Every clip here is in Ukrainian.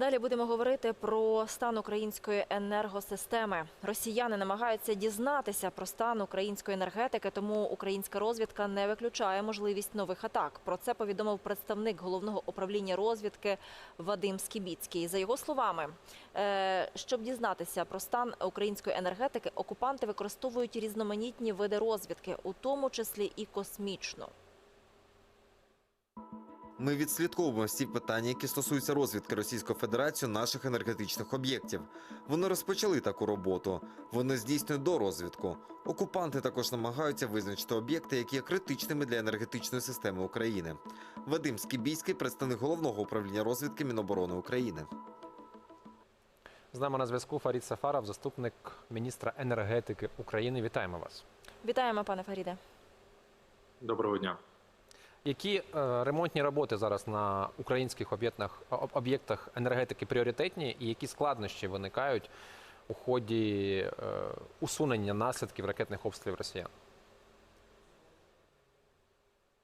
Далі будемо говорити про стан української енергосистеми. Росіяни намагаються дізнатися про стан української енергетики, тому українська розвідка не виключає можливість нових атак. Про це повідомив представник головного управління розвідки Вадим Скібіцький. За його словами, е, щоб дізнатися про стан української енергетики, окупанти використовують різноманітні види розвідки, у тому числі і космічну. Ми відслідковуємо всі питання, які стосуються розвідки Російської Федерації наших енергетичних об'єктів. Вони розпочали таку роботу. Вони здійснюють дорозвідку. Окупанти також намагаються визначити об'єкти, які є критичними для енергетичної системи України. Вадим Скібійський, представник головного управління розвідки Міноборони України. З нами на зв'язку Фарід Сафаров, заступник міністра енергетики України. Вітаємо вас. Вітаємо, пане Фаріде. Доброго дня. Які е, ремонтні роботи зараз на українських об'єктах, енергетики пріоритетні, і які складнощі виникають у ході е, усунення наслідків ракетних обстрілів росіян?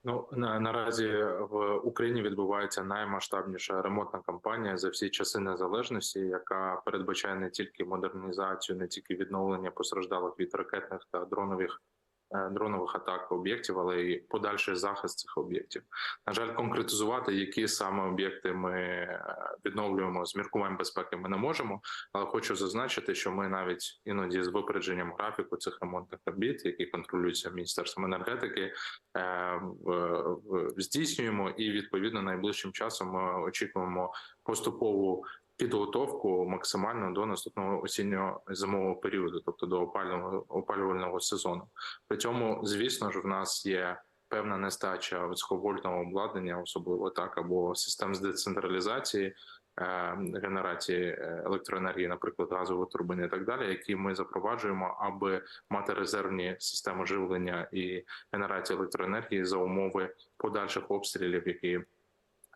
Ну на, наразі в Україні відбувається наймасштабніша ремонтна кампанія за всі часи незалежності, яка передбачає не тільки модернізацію, не тільки відновлення постраждалих від ракетних та дронових. Е, Дронових атак об'єктів, але й подальший захист цих об'єктів. На жаль, конкретизувати, які саме об'єкти ми е, відновлюємо з міркувань безпеки, ми не можемо. Але хочу зазначити, що ми навіть іноді з випередженням графіку цих ремонтних робіт, які контролюються міністерством енергетики, е, здійснюємо, і відповідно найближчим часом ми очікуємо поступову підготовку максимально до наступного осінньо зимового періоду, тобто до опалювального опалювального сезону. При цьому, звісно ж, в нас є. Певна нестача високовольтного обладнання, особливо так, або систем з децентралізації е, генерації е, електроенергії, наприклад, газові турбини і так далі, які ми запроваджуємо, аби мати резервні системи живлення і генерації електроенергії за умови подальших обстрілів, які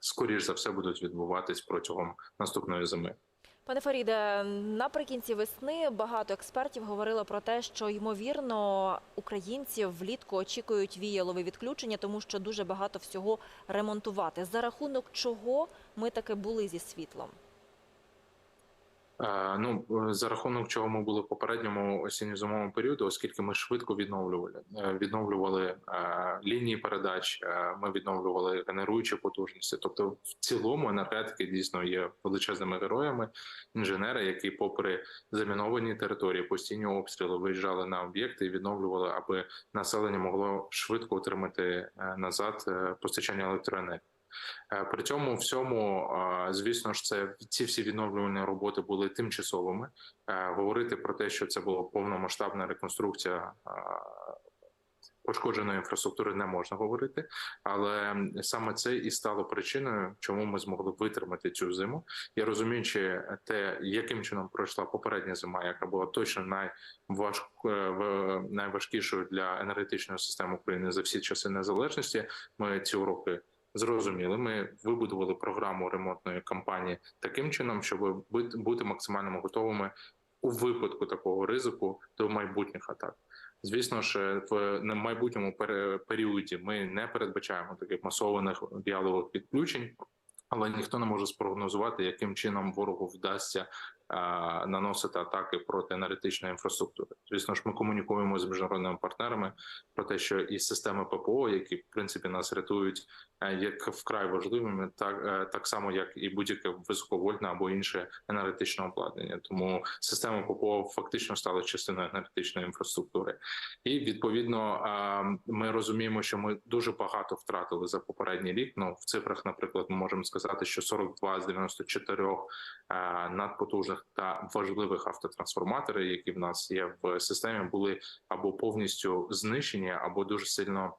скоріш за все будуть відбуватись протягом наступної зими. Пане Фаріде, наприкінці весни багато експертів говорили про те, що ймовірно українці влітку очікують віялові відключення, тому що дуже багато всього ремонтувати. За рахунок чого ми таки були зі світлом? Е, Ну за рахунок чого ми були в попередньому осінньо-зимовому періоду, оскільки ми швидко відновлювали Е, відновлювали е, лінії передач, е, ми відновлювали генеруючі потужності. Тобто, в цілому енергетики дійсно є величезними героями, інженери, які, попри заміновані території, постійні обстріли виїжджали на об'єкти і відновлювали, аби населення могло швидко отримати е, назад е, постачання електроенергії. Е, При цьому всьому, е, звісно ж, це ці всі відновлювальні роботи були тимчасовими. Е, Говорити про те, що це була повномасштабна реконструкція пошкодженої інфраструктури, не можна говорити, але саме це і стало причиною, чому ми змогли витримати цю зиму. Я розуміючи те, яким чином пройшла попередня зима, яка була точно найваж... найважкішою для енергетичної системи України за всі часи незалежності. Ми ці уроки зрозуміли. Ми вибудували програму ремонтної кампанії таким чином, щоб бути- максимально готовими у випадку такого ризику до майбутніх атак. Звісно ж, в майбутньому періоді ми не передбачаємо таких масованих віялових підключень, але ніхто не може спрогнозувати, яким чином ворогу вдасться наносити атаки проти енергетичної інфраструктури. Звісно ж, ми комунікуємо з міжнародними партнерами про те, що і системи ППО, які в принципі нас рятують, е, як вкрай важливими, так е, так само, як і будь-яке високовольтне або інше енергетичне обладнання. Тому системи ППО фактично стали частиною енергетичної інфраструктури. І відповідно ми розуміємо, що ми дуже багато втратили за попередній рік. Ну в цифрах, наприклад, ми можемо сказати, що 42 з 94 е, надпотужних та важливих автотрансформаторів, які в нас є в системі, були або повністю знищені, або дуже сильно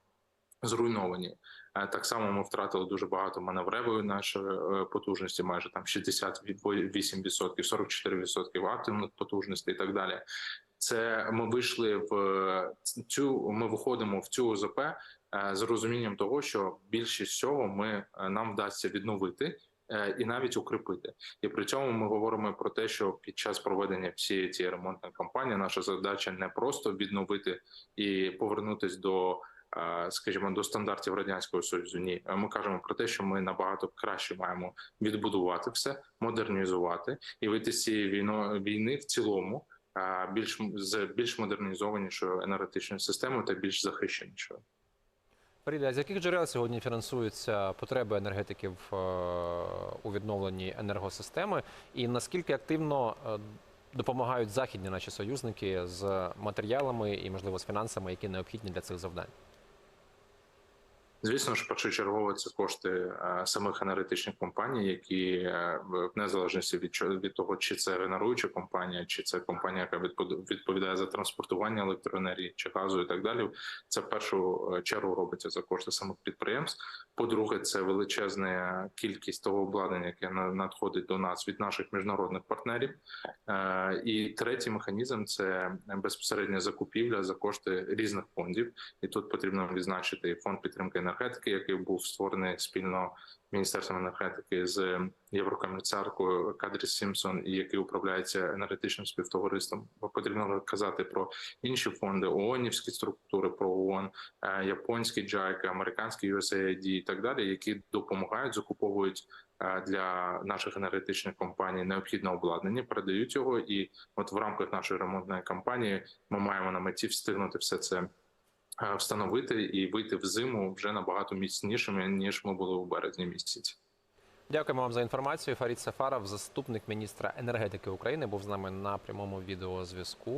зруйновані. Е, Так само ми втратили дуже багато маневревої нашої е, потужності, майже там 68%, 44% атомних потужностей і так далі. Це ми вийшли в цю. Ми виходимо в цю ОЗП е, з розумінням того, що більшість цього ми е, нам вдасться відновити. Е, І навіть укріпити, і при цьому ми говоримо про те, що під час проведення всієї цієї ремонтної кампанії наша задача не просто відновити і повернутись до е, скажімо, до стандартів радянського союзу. Ні, ми кажемо про те, що ми набагато краще маємо відбудувати все, модернізувати і вийти з цієї війно війни в цілому. е, Більш з більш модернізованішою енергетичною системою та більш захищенішою. Фаріде, з яких джерел сьогодні фінансуються потреби енергетиків е, у відновленні енергосистеми, і наскільки активно е, допомагають західні наші союзники з матеріалами і, можливо, з фінансами, які необхідні для цих завдань? Звісно ж, першочергово це кошти е, самих енергетичних компаній, які е, в незалежності від від того, чи це генеруюча компанія, чи це компанія, яка відповідає за транспортування електроенергії чи газу, і так далі. Це в першу е, чергу робиться за кошти самих підприємств. По-друге, це величезна кількість того обладнання, яке надходить до нас від наших міжнародних партнерів. І третій механізм це безпосередня закупівля за кошти різних фондів. І тут потрібно відзначити фонд підтримки енергетики, який був створений спільно міністерством енергетики з єврокомісаркою Кадрі Сімпсон, і який управляється енергетичним співтовариством. Потрібно казати про інші фонди, ООНівські структури, про ООН, е, японські JICA, американські USAID і так далі, які допомагають, закуповують е, для наших енергетичних компаній необхідне обладнання, передають його. І от в рамках нашої ремонтної кампанії ми маємо на меті встигнути все це встановити і вийти в зиму вже набагато міцнішими ніж ми були у березні місяці. Дякуємо вам за інформацію. Фарід Сафаров, заступник міністра енергетики України, був з нами на прямому відеозв'язку.